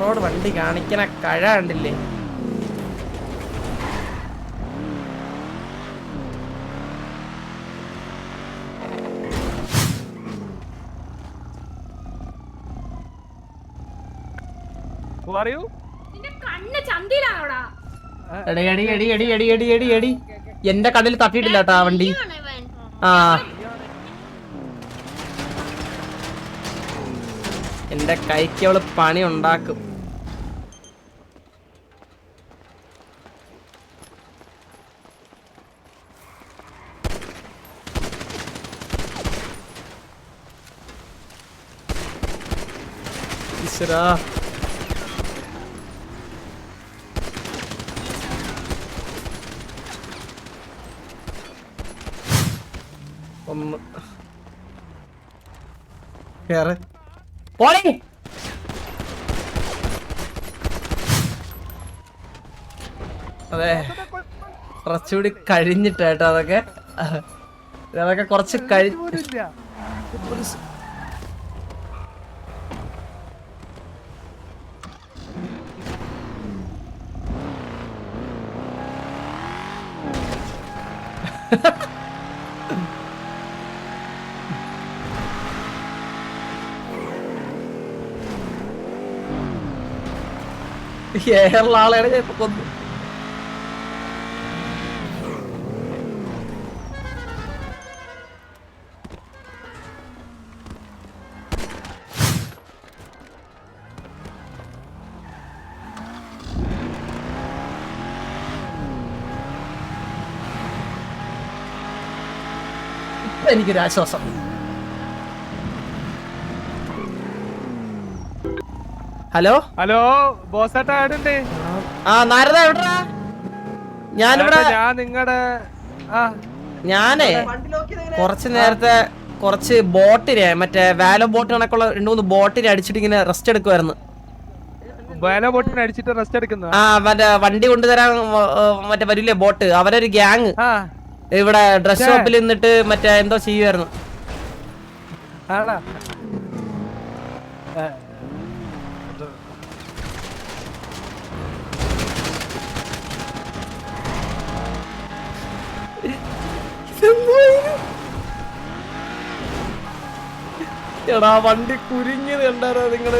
Road വണ്ടി കാണിക്കണ കഴ കണ്ടില്ലേ? എന്റെ കടലിൽ തട്ടിയിട്ടില്ല വണ്ടി. ആ. എന്റെ കൈക്ക് അവൾ പണി ഉണ്ടാക്കും. ഈശ്വരാ ഒന്ന് കേറ് പോളി അതെ. കുറച്ചുകൂടി കഴിഞ്ഞിട്ട് കേട്ടോ അതൊക്കെ. അതൊക്കെ കുറച്ച് കഴി ഏറുള്ള ആളെയാണ് ഞാൻ ഇപ്പൊ കൊന്നു ഇപ്പൊ എനിക്കൊരു ആശ്വാസം ഹലോ? ഹലോ ബോസേട്ടാ ആ നാരദ എവിടാ ഞാനിവിടെ ഞാൻ നിങ്ങടെ ആ. ഞാനേ കുറച്ച് നേരത്തെ കുറച്ച് ബോട്ടിനെ മറ്റേ വാലോ ബോട്ട് കണക്കുള്ള രണ്ടു മൂന്ന് ബോട്ടിനെ അടിച്ചിട്ട് ഇങ്ങനെ റെസ്റ്റ് എടുക്കുമായിരുന്നു വേല ബോട്ടിന് അടിച്ചിട്ട് റെസ്റ്റ് എടുക്കുന്ന ആ മറ്റേ വണ്ടി കൊണ്ടുതരാൻ മറ്റേ വരില്ലേ ബോട്ട്? അവരൊരു ഗ്യാങ് ആ. ഇവിടെ ഡ്രസ് ഷോപ്പിൽ നിന്നിട്ട് മറ്റേ എന്തോ ചെയ്യുമായിരുന്നു എടാ വണ്ടി കുരിഞ്ഞത് കണ്ടാരോ നിങ്ങൾ?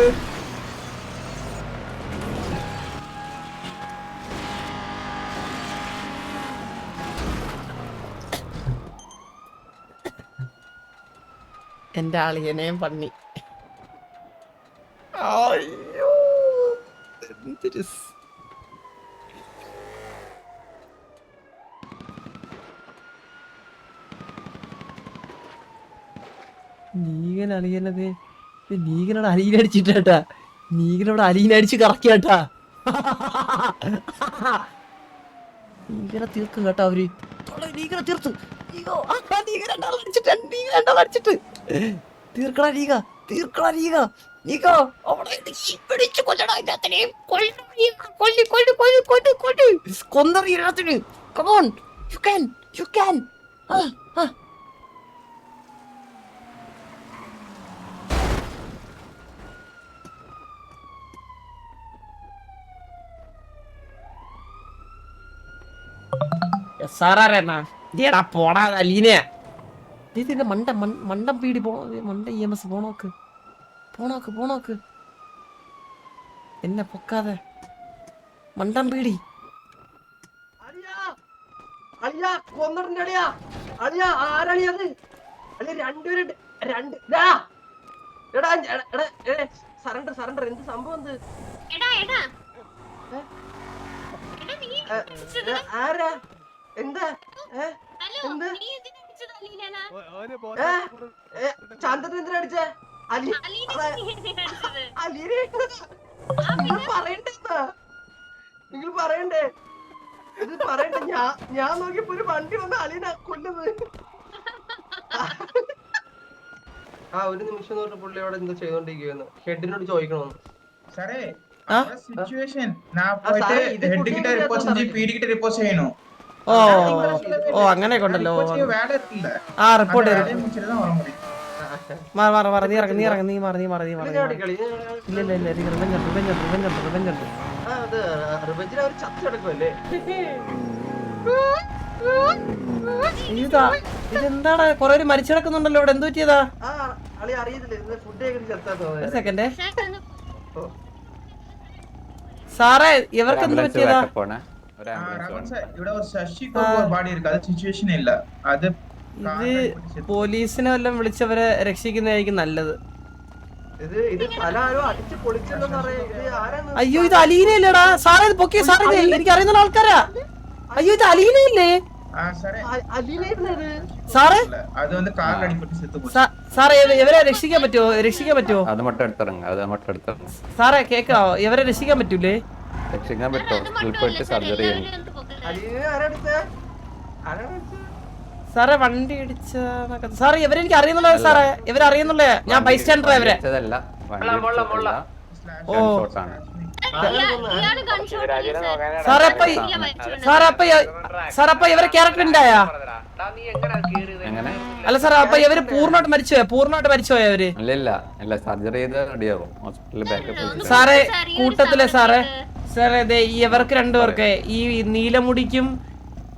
എന്റെ അളിയനെയും പന്നി. അയ്യോ എന്തൊരു നീകൻ അളിയനത്. നീകനോട് അലീനടിച്ചിട്ടാ നീകനോട് അലീനടിച്ച് കറക്കിയാട്ടാ. നീകനെ തീർക്കും കേട്ടോ അവർ. നീകനെ തീർത്തു. അയ്യോ, നീക രണ്ടാൾ അടിച്ചിട്ട് നീക രണ്ടാൾ അടിച്ചിട്ട്. തീർക്കടാ നീക തീർക്കടാ നീക. നീക അവിടെ പിടിച്ച് കൊല്ലടാ ഇതിനകത്തിനെയും കൊല്ലു കൊല്ലു കൊല്ലു കൊല്ലു കൊല്ലു കൊന്നറി ഇതിനകത്തിന് come on you can you can ah ah. സാറാരെന്നാ ഇതേടാ പോടാ അലീനെ ഇതിന്റെ മണ്ട മണ്ടം പീടി പോ മണ്ട ഇ എം എസ് പോണോക്ക് പോണോക്ക് പോണോക്ക് എന്നെ പൊക്കാതെ. മണ്ടം പീടി. Surrender surrender. എന്ത് സംഭവം എന്ത് ആരാ? എന്താ? ചന്ദ്രനെന്തിനാ അടിച്ചേ? അലി അലീനെ പറയണ്ടേ നിങ്ങൾ പറയണ്ടേ? ഇത് പറയണ്ട? ഞാൻ ഞാൻ നോക്കിയപ്പോ ഒരു വണ്ടി വന്ന് അലീന കൊല്ലുന്നത്. ആ ഒരു നിമിഷം തൊട്ട് പുള്ളി അവിടെ എന്താ ചെയ്തോണ്ടിരിക്കുന്നു ഹെഡിനോട് ചോദിക്കണോന്ന്. സാറേ സിറ്റുവേഷൻ ഞാൻ പോയിട്ട് ഹെഡ് കിട്ട റിപ്പോർട്ട് ചെയ്യണോ? ഓ ഓ അങ്ങനെ ഉണ്ടല്ലോ ആ റിപ്പോർട്ട് മാറ മാറ മാറ നീ ഇറങ്ങ നീ ഇറങ്ങ നീ മാറി നീ മാറി നീ മാറി ഇല്ല ഇല്ല ഇല്ല റിവെഞ്ച് ഉണ്ട് ഇതാ ഇതെന്താടാ? കൊറേ മരിച്ചു കിടക്കുന്നുണ്ടല്ലോ ഇവിടെ. എന്ത് പറ്റിയതാ? സെക്കൻഡേ സാറേ ഇവർക്ക് എന്താ പറ്റിയതാ ഇത് പോലീസിനെ വല്ലതും വിളിച്ചവരെ രക്ഷിക്കുന്നതായിരിക്കും നല്ലത്. അയ്യോ ഇത് അലീനയില്ലടാ സാറേ ഇത് പൊക്കിയ? സാറേ എനിക്ക് അറിയുന്ന ആൾക്കാരാ. അയ്യോ ഇത് അലീന ഇവരെ രക്ഷിക്കാൻ പറ്റുമോ? രക്ഷിക്കാൻ പറ്റുമോ? സാറേ കേക്കാവോ? ഇവരെ രക്ഷിക്കാൻ പറ്റൂലേ? രക്ഷിക്കാൻ പറ്റുമോ അത് സ്കൂളിൽ മാത്രമല്ല പോയിട്ട് സാർ സർജറി ചെയ്യണം സാറേ വണ്ടി ഇടിച്ച സാറേ ഇവരെനിക്ക് അറിയുന്നുള്ളൂ സാറേ ഇവരറിയുന്നുള്ളേ ഞാൻ ഇവരെ. വണ്ടി ഇടിച്ചതല്ല. Slash ഓ. അല്ലേ സാറേ അപ്പൊ ഈ- സാറേ അപ്പൊ ഈ- സാറേ അപ്പൊ ഇവരെ ക്യാരക്ടർ ഉണ്ടായാ എങ്ങനെ? അല്ല സാറേ അപ്പൊ ഇവർ പൂർണമായിട്ട് മരിച്ചുപോയ? പൂർണമായിട്ട് മരിച്ചുപോയ അവർ സർജറി ചെയ്ത് ഹോസ്പിറ്റലിൽ സാറേ കൂട്ടത്തിലെ സാറേ സാറേ ദേ ഇവർക്ക് രണ്ടുപേർക്ക് ഈ നീലമുടിക്കും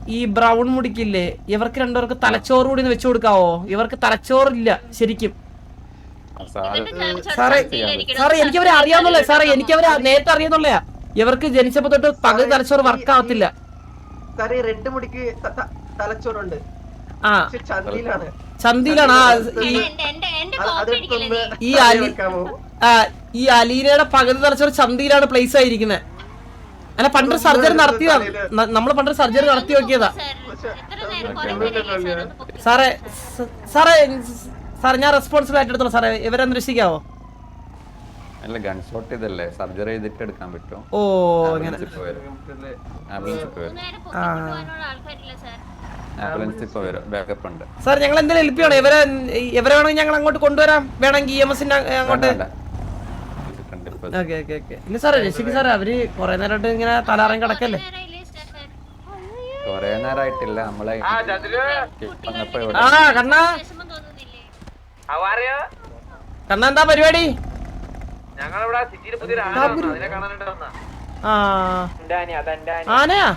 ഈ ബ്രൗൺ മുടിക്കില്ലേ ഇവർക്ക് രണ്ടുപേർക്ക് തലച്ചോറ് കൂടി വെച്ചു കൊടുക്കാവോ? ഇവർക്ക് തലച്ചോറില്ല ശരിക്കും. സാറേ സാറേ എനിക്ക് അവരെ അറിയാവുന്നല്ലേ സാറേ എനിക്ക് അവരെ നേരത്തെ അറിയാവുന്നല്ലേ ഇവർക്ക് ജനിച്ചപ്പോ തൊട്ട് പകുതി തലച്ചോറ് വർക്ക് ആവത്തില്ല. സാറേ റെഡ് മുടിക്ക് തലച്ചോറുണ്ട്. ആ. ചന്തിയിലാണ്. ഈ അത് അലി- ആ, ഈ അലീനയുടെ പകുതി തലച്ചോറ് ചന്തിയിലാണ് പ്ലേസ് ആയിരിക്കുന്നത് അല്ല പണ്ടൊരു സർജറി നടത്തിയതാ ന- നമ്മൾ പണ്ടൊരു സർജറി നടത്തി നോക്കിയതാ. സാറേ സാറേ സാറേ ഞാൻ റെസ്പോൺസിബിൾ ആയിട്ട് എടുത്തോളാം സാറേ ഇവരെ രക്ഷിക്കാവോ അല്ല ഗൺ ഷോട്ട് ഇതല്ലേ? സർജറി ചെയ്തിട്ട് എടുക്കാൻ പറ്റും ഓ അങ്ങനെ. ആംബുലൻസ് ഇപ്പൊ വരും. ബാക്കപ്പ് ഉണ്ട് സാർ? ഞങ്ങൾ എന്തെങ്കിലും ഹെൽപ്പ് ചെയ്യണോ? ഇവരെ ഇവരെ വേണമെങ്കിൽ ഞങ്ങൾ അങ്ങോട്ട് കൊണ്ടുവരാം. വേണമെങ്കിൽ ഇ എം എസിന്റെ അങ്ങോട്ട് വേണ്ട, വേണ്ട. വിളിച്ചിട്ടുണ്ട് ഇപ്പൊ. Okay okay okay. ഇല്ല സാറേ രക്ഷിക്ക് സാറേ അവർ കുറെ നേരമായിട്ട് ഇങ്ങനെ തലാറം കിടക്കല്ലേ? കൊറേ നേരമായിട്ടില്ല നമ്മളെ ആ കണ്ണാ. എന്താ പരിപാടി? ആനയാ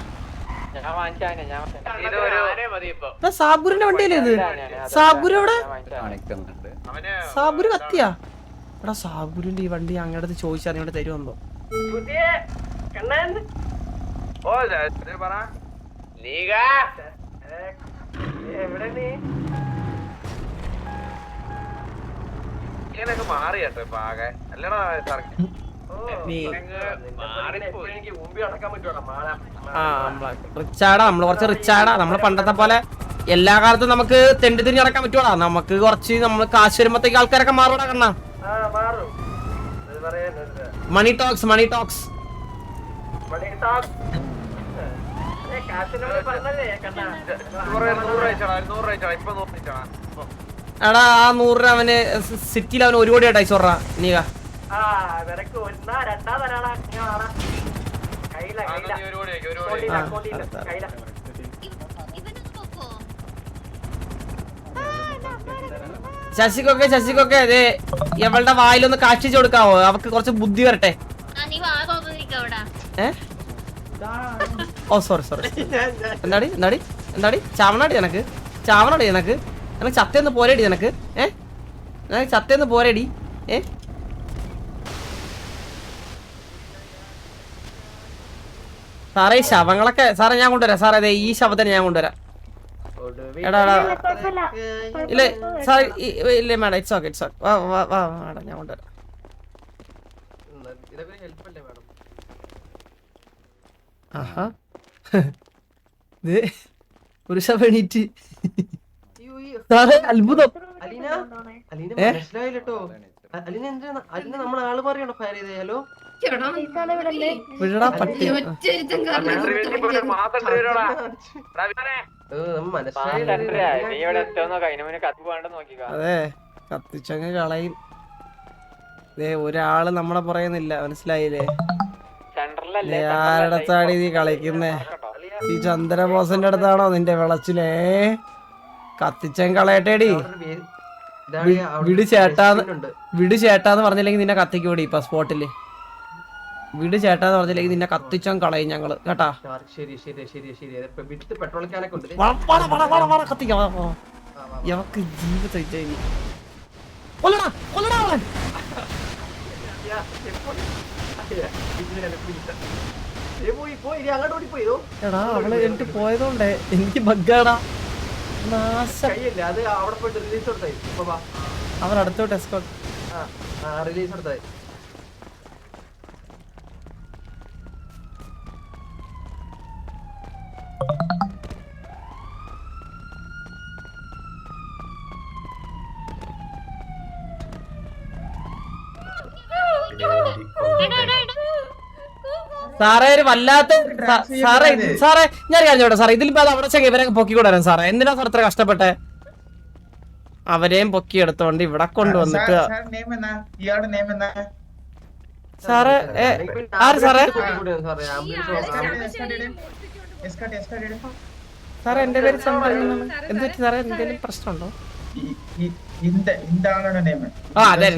വണ്ടിയല്ലേ ഇത്? സാബുര് അവിടെ സാബുര് കത്തിയാ? എടാ സാബുരിന്റെ ഈ വണ്ടി അങ്ങടത്ത് ചോദിച്ചാൽ അങ്ങോട്ട് തരുമെന്നോ മാറി കേട്ടോ ഇപ്പൊ ആകെ. അല്ലടാ റിച്ചാടാ നമ്മൾ കുറച്ച് റിച്ചാടാ. നമ്മൾ പണ്ടത്തെ പോലെ എല്ലാ കാലത്തും നമുക്ക് തെണ്ടി തിരിഞ്ഞ് നടക്കാൻ പറ്റുവാടാ? നമുക്ക് കുറച്ച് നമ്മൾ കാശ് വരുമ്പത്തേക്ക് ആൾക്കാരൊക്കെ മാറൂടാ കണ്ണാ. ആ മാറും. അത് പറയാൻ മണി ടോക്സ് മണി ടോക്സ് എടാ ആ നൂറ് രൂപ അവന് സിറ്റിയിൽ അവന് ഒരു കോടി ആയിട്ട് ചോറാ നീക ആ നിനക്ക് ഒന്നാ രണ്ടാ തരാടാ നീ വാടാ കയ്യില കയ്യില. ഒരു കോടി ഒരു കോടി. കയ്യില ഇവനൊന്ന് പൊക്കോ ശശിക്കൊക്കെ ശശികൊക്കെ അതെ ഇവളുടെ വായിലൊന്ന് കാഷ്ടിച്ചു കൊടുക്കാവോ? അവക്ക് കുറച്ച് ബുദ്ധി വരട്ടെ. ഓ സോറി സോറി എന്താടി എന്താടി എന്താടി? ചാവണാടി എനക്ക് ചാവണടി എനക്ക് എനക്ക് ചത്തേന്ന് പോരടി എനക്ക് ഏ? എനക്ക് ചത്തേന്ന് പോരടി? ഏ? സാറേ ഈ ശവങ്ങളൊക്കെ സാറേ ഞാൻ കൊണ്ടുവരാം. സാറേ അതെ ഈ ശവത്തിനെ ഞാൻ കൊണ്ടുവരാം. എടാ ഇല്ല സാർ ഇല്ല madam it's okay it's okay. വാ വാ വാ മാഡം ഞാൻ കൊണ്ടുവരാം ആഹാ. ഇത് സാറേ അത്ഭുതം? മനസ്സിലായില്ലോ അലീന? എന്തിനാ അലീന ആൾ പറയണോ ഫയർ ചെയ്ത്? ഹലോ? പട്ടി. അതെ കത്തിച്ചങ്ങ് കളയും. ദേ ഒരാൾ നമ്മളെ പറയുന്നില്ല മനസ്സിലായില്ലേ? ആരടത്താണ് നീ കളിക്കുന്നേ? ഈ ചന്ദ്രബോസന്റെ അടുത്താണോ നിന്റെ വിളച്ചിലേ? കത്തിച്ചൻ കളയട്ടേടി. വിട് ചേട്ടാന്ന് വിട് ചേട്ടാന്ന് പറഞ്ഞില്ലെങ്കിൽ നിന്നെ കത്തിക്കൂടി ഇപ്പൊ സ്പോട്ടിൽ. വീട് ചേട്ടാന്ന് പറഞ്ഞില്ലെങ്കിൽ നിന്നെ കത്തിച്ചാൻ കളയും ഞങ്ങൾ. കേട്ടാ? ശരി ശരി ശരി പെട്രോൾ ക്യാനൊക്കെ ഉണ്ട്. ജീവിതം കൊല്ലടാ കൊല്ലടാ എടാ അവൾ എനിക്ക് ബഗ്ഗാടാ. അവൻ റിലീസ് എടുത്തായി സാറേ ഒരു വല്ലാത്ത സാറേ സാറേ ഞാൻ കഴിഞ്ഞോട്ടെ സാറേ? ഇതിലിപ്പോ അത് അവിടെ ചെങ്ങ ഇവരെ പൊക്കിക്കൊണ്ടുവരാൻ സാറേ? എന്തിനാ സാർ ഇത്ര കഷ്ടപ്പെട്ടെ? അവരെയും പൊക്കി എടുത്തോണ്ട് ഇവിടെ കൊണ്ടുവന്നിട്ട് സാറേ ആര് സാറേ? സാറേ എന്റെ പേര് എന്തുപറ്റി സാറേ? എന്തെങ്കിലും പ്രശ്നമുണ്ടോ? ആ അതെ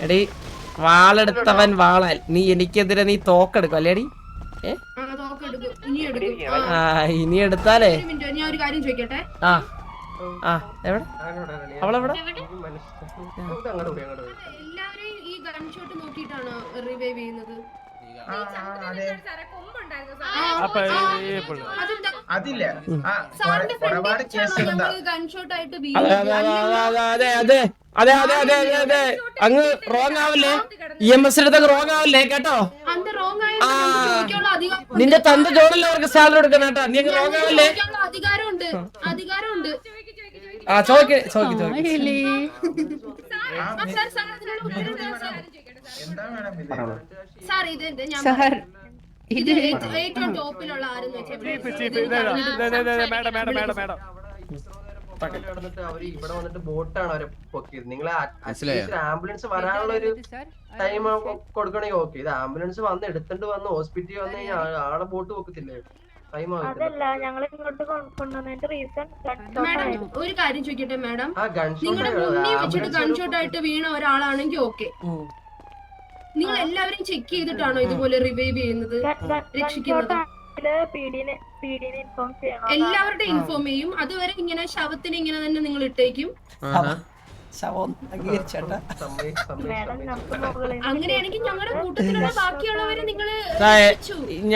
എടി വാളെടുത്തവൻ വാളാൽ നീ എനിക്കെതിരെ നീ തോക്കെടുക്കും അല്ലേടി? ആ ഇനി എടുത്താലേ? ആ. ആ എവിടെ? അവളെവിടെ? എല്ലാവരും ഈ ഗൺ ഷോട്ട് നോക്കിയിട്ടാണ് റിവൈവ് ചെയ്യുന്നത്? അതില്ല. ഒരുപാട് കേസ് എന്താ അതെ അതെ അതെ അതെ അതെ അതെ അതെ അങ്ങ് റോങ് ആവല്ലേ? ഇ എം എസ് അടുത്ത് റോങ് ആവല്ലേ കേട്ടോ? ആ. നിന്റെ തന്റെ ജോലിൽ അവർക്ക് സാലറി കൊടുക്കണം കേട്ടോ. നീ അങ്ങ് റോങ് ആവല്ലേ? അധികാരമുണ്ട്. അധികാരമുണ്ട്. ആ ചോദിക്കേ ചോദിക്കേ ചോദിക്കേ. സാർ ഇത് ഞാൻ. ഇത് ഏറ്റ- ഏറ്റവും ടോപ്പിലുള്ള ആരെന്ന് വെച്ചാൽ അവർ ഇവിടെ വന്നിട്ട് ബോട്ടാണ് അവരെ പൊക്കിയത്. നിങ്ങൾ ആംബുലൻസ് വരാനുള്ള ഒരു ടൈം കൊടുക്കണേ ഓക്കെ. ഇത് ആംബുലൻസ് വന്ന് എടുത്തിട്ട് വന്ന് ഹോസ്പിറ്റലിൽ വന്ന് കഴിഞ്ഞാൽ ആളെ ബോട്ട് പൊക്കത്തില്ലേ? അതല്ല ഞങ്ങൾ ഇങ്ങോട്ട് കൊണ്ടുവന്നതിന്റെ റീസൺ മാഡം ഒരു കാര്യം ചോദിക്കട്ടെ മാഡം? നിങ്ങളുടെ മുന്നിൽ വെച്ചിട്ട് ഗൺഷോട്ട് ആയിട്ട് വീണ ഒരാളാണെങ്കിൽ ഓക്കെ. നിങ്ങൾ എല്ലാവരും ചെക്ക് ചെയ്തിട്ടാണോ ഇതുപോലെ റിവൈവ് ചെയ്യുന്നത്? രക്ഷിക്കുന്നത്? പീഡിനെ പീഡിനെ ഇൻഫോം ചെയ്യണം. എല്ലാവരുടെയും ഇൻഫോം ചെയ്യും. അതുവരെ ഇങ്ങനെ ശവത്തിന് ഇങ്ങനെ തന്നെ നിങ്ങൾ ഇട്ടേക്കും. ശവം അംഗീകരിച്ചേട്ടാ. അങ്ങനെയാണെങ്കിൽ ഞങ്ങളുടെ കൂട്ടത്തിലുള്ള ബാക്കിയുള്ളവരെ നിങ്ങൾ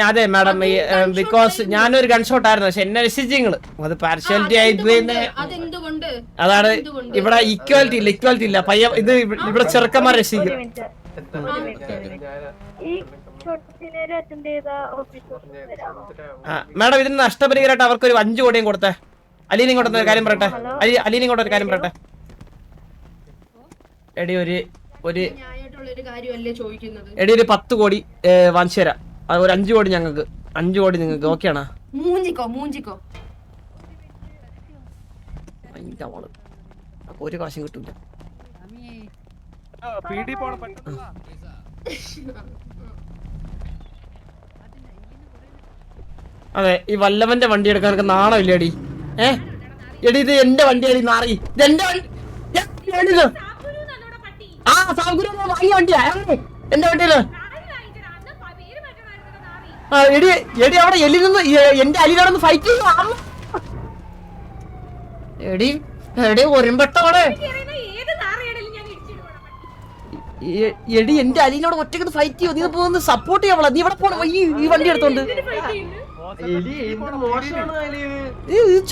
അതെ മാഡം ബിക്കോസ് ഞാനൊരു ഗൺഷോട്ട് ആയിരുന്നു. പക്ഷെ എന്നെ രക്ഷിച്ചു നിങ്ങൾ അത് പാർഷ്യാലിറ്റി ആയി അതാണ് ഇവിടെ ഇക്വാലിറ്റി ഇല്ല ഇക്വാലിറ്റി ഇല്ല. പയ്യ ഇത് ഇവ- ഇവിടെ ചെറുക്കന്മാർ രക്ഷിക്കും. മാഡം ഇതിന് നഷ്ടപരിഹാരമായിട്ട് അവർക്ക് ഒരു അഞ്ചു കോടിയും കൊടുത്തേ. അലീൻ ഇങ്ങോട്ട് ഒരു കാര്യം പറയട്ടെ? അലി അലീൻ ഇങ്ങോട്ട് ഒരു കാര്യം പറയട്ടെ? എടി ഒരു ഒരു എടി ഒരു പത്ത് കോടി വാങ്ങിച്ചു തരാം. അത് ഒരു അഞ്ചു കോടി ഞങ്ങൾക്ക്. അഞ്ചു കോടി നിങ്ങൾക്ക് ഓക്കെ ആണോ? മൂഞ്ചിക്കോ മൂഞ്ചിക്കോ. ഒരു കാശും കിട്ടൂല. പി ഡി പോണം പെട്ടെന്ന് അതെ ഈ വല്ലവന്റെ വണ്ടി എടുക്കാൻ എനിക്ക് നാണമില്ല എടി ഏ? എടി ഇത് എന്റെ വണ്ടിയാണ് ഈ നാറി. ഇത് എന്റെ വണ്ടി വണ്ടിയിൽ. ആ സാഗുരു വാങ്ങിയ വണ്ടിയാ എന്റെ വണ്ടിയിൽ. ആ എടി എടി അവിടെ എലി നിന്ന് എന്റെ അലിനോടൊന്ന് ഫൈറ്റ് ചെയ്യുന്നു. എടി എടി ഒരുമ്പെട്ടോടെ എടി എന്റെ അലീനോട് ഒറ്റയ്ക്ക് ഫൈറ്റ് ചെയ്യോ. നീ പോകുന്ന സപ്പോർട്ട് ചെയ്യാവള നീ ഇവിടെ പോണ ഈ ഈ വണ്ടി എടുത്തോണ്ട്.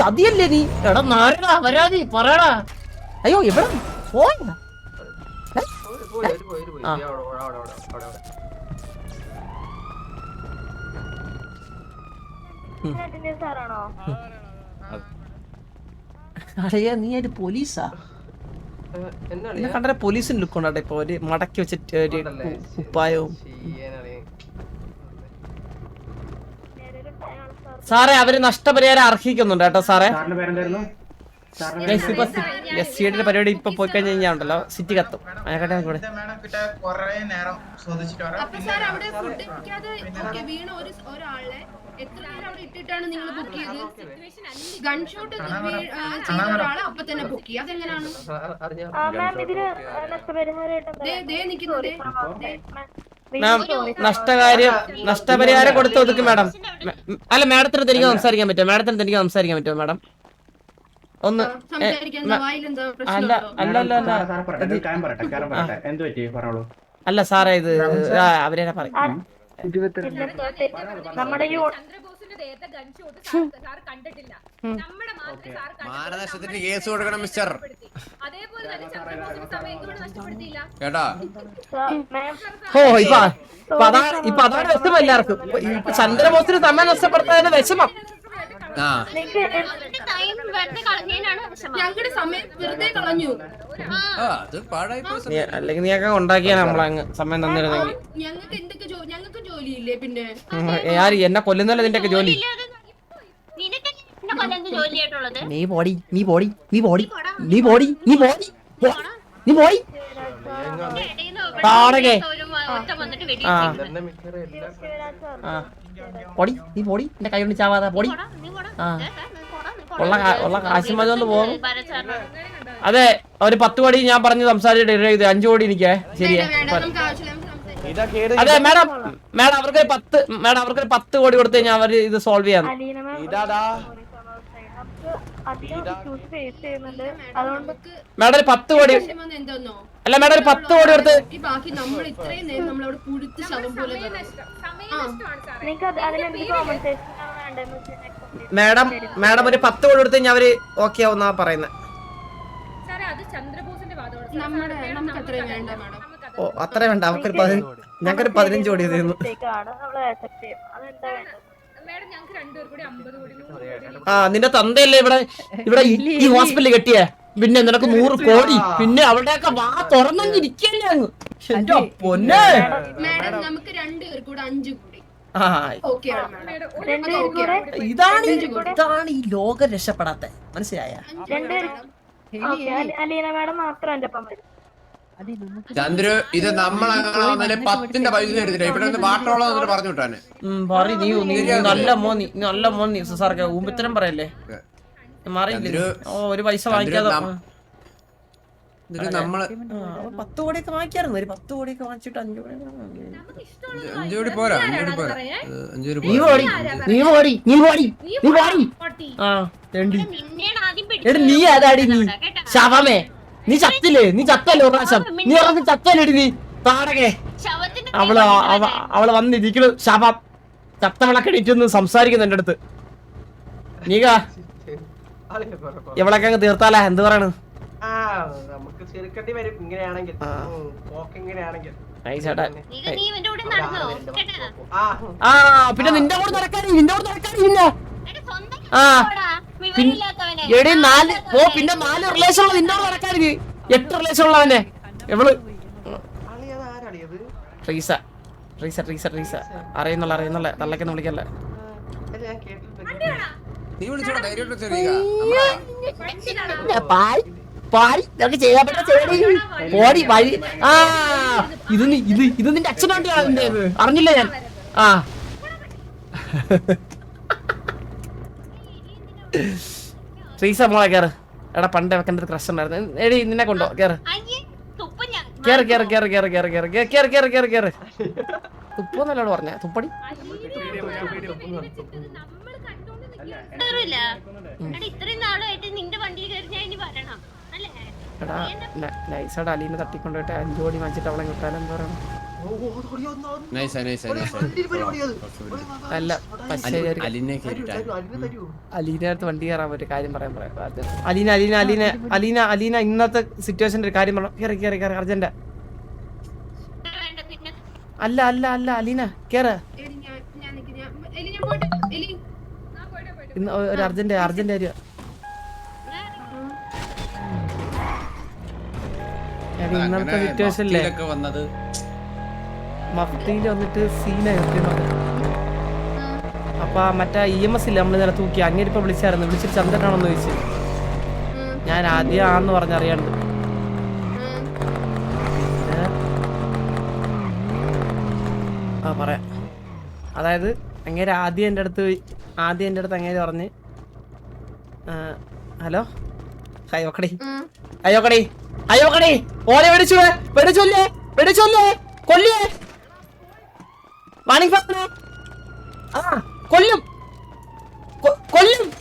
ചതിയല്ലേ നീ? എടാ നാരടാ വരാതി പറയടാ. അയ്യോ എവിടെ? പോയാ. അടയാ നീ ഒരു പോലീസാ? എന്നാ കണ്ട പോലീസിന് ലുക്ക് ഉണ്ടാട്ടെ ഇപ്പൊ ഒരു മടക്കി വെച്ചിട്ട് ഒരു കുപ്പായവും. സാറേ അവർ നഷ്ടപരിഹാരം അർഹിക്കുന്നുണ്ട് കേട്ടോ സാറേ. ഇപ്പൊ പരിപാടി ഇപ്പൊ പോയി കഴിഞ്ഞ് കഴിഞ്ഞാൽ ഉണ്ടല്ലോ. സിറ്റി കത്തും. അതിനെക്കാട്ടെ കൂടെ. നഷ്ടകാര്യം നഷ്ടപരിഹാരം കൊടുത്തൊതുക്കും മാഡം അല്ല മാഡത്തിന് തനിക്ക് സംസാരിക്കാൻ പറ്റുമോ? മാഡത്തിന് തനിക്ക് സംസാരിക്കാൻ പറ്റുമോ മാഡം ഒന്ന് അല്ല അല്ല സാറേ ഇത് അവരെന്നെ പറയും. ഈ മിസ്റ്റർ. ഓ ഇപ്പൊ ഇപ്പൊ അതാണ് വിഷമം എല്ലാവർക്കും. ചന്ദ്രബോസിന് സമയം നഷ്ടപ്പെടുത്തതിന് വിഷമം. ആ. ഞങ്ങളുടെ സമയം കളഞ്ഞു. അല്ലെങ്കിൽ നീ ഒക്കെ ഉണ്ടാക്കിയാ നമ്മളങ്ങ് സമയം തന്നിരുന്നെങ്കിൽ. ഞങ്ങൾക്ക് ഞങ്ങൾക്ക് പിന്നെ? ആര് എന്നെ കൊല്ലുന്നല്ലോ നിന്റെ ഒക്കെ ജോലി? നീ പോടി നീ പോടി നീ പോടി നീ പോടി. നീ പോടി നീ പോയി പാടകെ. പൊടി നീ പോടി എന്റെ കൈ കൊണ്ട് ചാവാതാ പൊടി. ആ. ഉള്ള ഉള്ള കാശ് മതി കൊണ്ട് പോകും. അതെ ഒരു പത്ത് കോടി ഞാൻ പറഞ്ഞു സംസാരിച്ചിട്ട് ഇത് അഞ്ചു കോടി എനിക്ക് ശരിയാ. അതെ മാഡം മാഡം അവർക്ക് പത്ത് മാഡം അവർക്ക് പത്ത് കോടി കൊടുത്ത് ഞാൻ അവർ ഇത് സോൾവ് ചെയ്യാൻ മാഡം ഒരു പത്ത് കോടി അല്ല മാഡം ഒരു പത്ത് കോടി കൊടുത്ത് നിങ്ങൾക്ക് മാഡം മാഡം ഒരു പത്ത് കോടി കൊടുത്ത് ഞാൻ അവർ ഓക്കെ ആവുന്നാ പറയുന്നത് ഓ അത്ര വേണ്ട. അവർക്കൊരു പതിനഞ്ച് ഞങ്ങൾക്കൊരു പതിനഞ്ച് കോടി തരുന്നു. ആ നിന്റെ തന്തയല്ലേ ഇവിടെ? ഇവിടെ ഈ- ഹോസ്പിറ്റലിൽ കെട്ടിയേ? പിന്നെ നിനക്ക് നൂറ് കോടി. പിന്നെ അവളുടെയൊക്കെ വാ തുറന്നിരിക്കല്ലേ അങ്ങ്. പൊന്നെ. മാഡം നമുക്ക് രണ്ടുപേർ കൂടെ അഞ്ചു ആ. ഇതാണ് ഇതാണ് ഈ ലോകം രക്ഷപ്പെടാത്ത. മനസ്സിലായ? ചന്ദ്രു ഇത് നമ്മളെ പത്തിന്റെ പൈസ എടുത്തില്ല ഇവിടെ നിന്ന് പാട്ടോളം എന്നിട്ട് പറഞ്ഞു വിട്ടാന് പറ നീ നല്ല മോൻ നീ നല്ല മോൻ നീ സാർക്ക് ഊമ്പത്തരം പറയല്ലേ? മാറിയില്ലേ? ഓ ഒരു പൈസ വാങ്ങിക്കാതെ പത്ത് കോടിയൊക്കെ വാങ്ങിക്കായിരുന്നു. ഒരു പത്ത് കോടിയൊക്കെ വാങ്ങിച്ചിട്ട് അഞ്ചു അഞ്ചു കോടി പോരാ അഞ്ചു കോടി പോരാ. അഞ്ചു കോടി നീ ഓടി നീ ഓടി നീ ഓടി ആ രണ്ടി. എടി നീ അതാടി നീ? ശവമേ. നീ ചത്തില്ലേ? നീ ചത്തല്ലേ ഒരു പ്രാവശ്യം? നീ ഇറങ്ങി ചത്തല്ലേടി നീ? താടകെ അവൾ ആ- അവ- അവൾ വന്നിരിക്കണു ശവം. ചത്തവളക്കടിച്ചൊന്ന് സംസാരിക്കുന്നു എന്റെ അടുത്ത്. നീക. ഇവളൊക്കെ അങ്ങ് തീർത്താലാ? എന്ത് പറയണ്? ചെറുക്കട്ടി വരും. ഇങ്ങനെയാണെങ്കിൽ. ഇങ്ങനെയാണെങ്കിൽ. ആ പിന്നെ നിന്റെ കൂടെ നടക്കാൻ നിന്റെ കൂടെ നടക്കാൻ ഇല്ല. എടി നാല് ഓ പിന്നെ നാല് റിലേഷൻ ഉള്ള കൂടെ നടക്കാൻ എട്ട് റിലേഷൻ ഉള്ളവനെ എവൾ? റീസ. റീസ റീസ റീസ. അറിയുന്നുള്ള അറിയുന്നുള്ള. തള്ളക്കെന്ന് വിളിക്കല്ലേ? നീ വിളിച്ചോ ധൈര്യം പാടി ഇതൊക്കെ ചെയ്താൽ പറ്റാ ചെയ്യടി പോടി വഴി ആ ഇത് നി- ഇത് ഇത് നിന്റെ അച്ഛനോട്ട് അറിഞ്ഞില്ല ഞാൻ ആ ശ്രീസ മോളെ കേറ് എടാ പണ്ട് വെക്കേണ്ട ഒരു ക്രഷ് ഉണ്ടായിരുന്നു എടി നിന്നെ കൊണ്ടോ കേറ് അയ്യേ തുപ്പ് ഞാൻ കേറ് കേറ് കേറ് കേറ് കേറ് കേറ് കേ- കേറ് കേറ് കേറ് കേറ് തുപ്പൊന്നല്ലോട് പറഞ്ഞ തുപ്പടി നമ്മൾ കണ്ടോണ്ട് നിൽക്കാൻ ഇത്രയും നാളായിട്ട് നിന്റെ വണ്ടിയിൽ കയറി ഞാൻ ഇനി വരണം എടാ നൈസായിട്ട് അലീനെ തട്ടിക്കൊണ്ടുപോയിട്ട് അഞ്ചു കോടി വാങ്ങിച്ചിട്ട് അവളെ കിട്ടാനും പറയണം അല്ല പക്ഷേ അലീനടുത്ത് വണ്ടി കയറാൻ ഒരു കാര്യം പറയാൻ പറയാം. അലീന അലീന അലീന അലീന അലീന ഇന്നത്തെ സിറ്റുവേഷൻ ഒരു കാര്യം പറയാം കയറി കയറി കയറി അർജന്റ. അല്ല അല്ല അല്ല അലീന കേറ. ഇന്ന് ഒരു അർജന്റ് അർജന്റ് കാര്യം ഇന്നത്തെ സിറ്റുവേഷനില്ലേ ഒക്കെ വന്നത്. മഫ്തിയിൽ വന്നിട്ട് അപ്പൊ മറ്റേ ഇ എം എസ് ഇല്ല നമ്മൾ നേരെ തൂക്കി? അങ്ങനെ വിളിച്ചായിരുന്നു. വിളിച്ചിട്ട് ചന്ദ്രനാണെന്ന് ചോദിച്ചു. ഞാൻ ആദ്യം ആന്ന് പറഞ്ഞറിയാണ്ട് ആ പറയാം. അതായത് അങ്ങേര് ആദ്യം എന്റെ അടുത്ത് പോയി- ആദ്യം എന്റെ അടുത്ത് അങ്ങേര് പറഞ്ഞ് ഹലോ? ഹലോ അയ്യോക്കടി അയ്യോക്കടി അയ്യോക്കടി ഓലെ വെടിച്ചു വെടിച്ചൊല്ലേ വെടിച്ചൊല്ലേ. കൊല്ലേ. വാണിംഗ് ഫാസ്റ്റേ ആ കൊല്ലും. കൊല്ലും.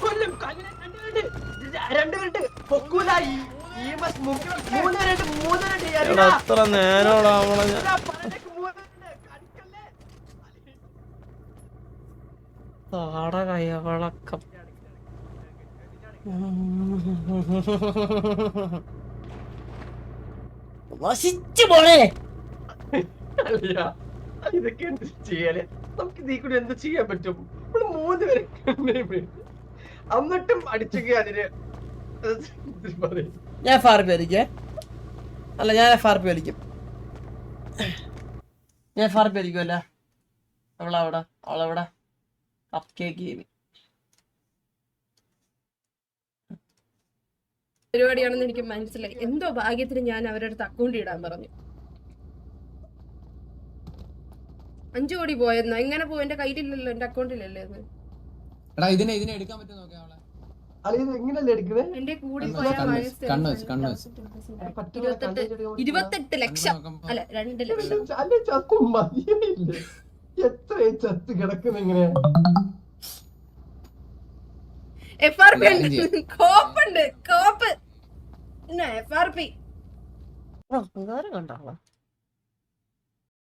കൊല്ലും. കല്ലിനെ രണ്ടുപേരുണ്ട്. രണ്ടുപേരുണ്ട്. പൊക്കൂല. ഈ- ഈ മസ് മുമ്പിൽ മൂന്നുപേരുണ്ട്, മൂന്നുപേരുണ്ട്. എടാ, എടാ, എത്ര നേരോടാ നമ്മളെ ഞാൻ വസിച്ചു പോണേ അല്ല, ഇതൊക്കെ എന്ത് ചെയ്യാൽ? നമുക്ക് നീ കൂടി എന്ത് ചെയ്യാൻ പറ്റും? നമ്മൾ മൂന്ന് പേരെ എന്നിട്ടും അടിച്ചെങ്കിൽ അതിന്. ഞാൻ എഫ് ആർ പി അല്ല ഞാൻ എഫ് ആർ പി വലിക്കും. ഞാൻ എഫ് ആർ പി വലിക്കുമല്ല അവളവിടെ അവളവിടെ. കപ്പ് കേക്ക് ഗെയിമിങ് പരിപാടിയാണെന്ന് എനിക്ക് മനസ്സിലായി. എന്തോ ഭാഗ്യത്തിന് ഞാൻ അവരുടെ അടുത്ത് അക്കൗണ്ട് ഇടാൻ പറഞ്ഞു. അഞ്ചു കോടി പോയെന്നാ? എങ്ങനെ പോയി എന്റെ കയ്യിലില്ലല്ലോ എന്റെ അക്കൗണ്ടിലല്ലേ അത് എടാ ഇതിനെ ഇതിനെ എടുക്കാൻ പറ്റുമോ നോക്കാം അവളെ? എന്റെ കൂടി പോയ ഇരുപത്തെട്ട് ലക്ഷം. അല്ല രണ്ട് ലക്ഷം. എത്ര ചത്ത് കിടക്കുന്ന എങ്ങനെയാ? എഫ് ആർ കോപ്പുണ്ട്. കോപ്പ്. F R P കണ്ടാളാ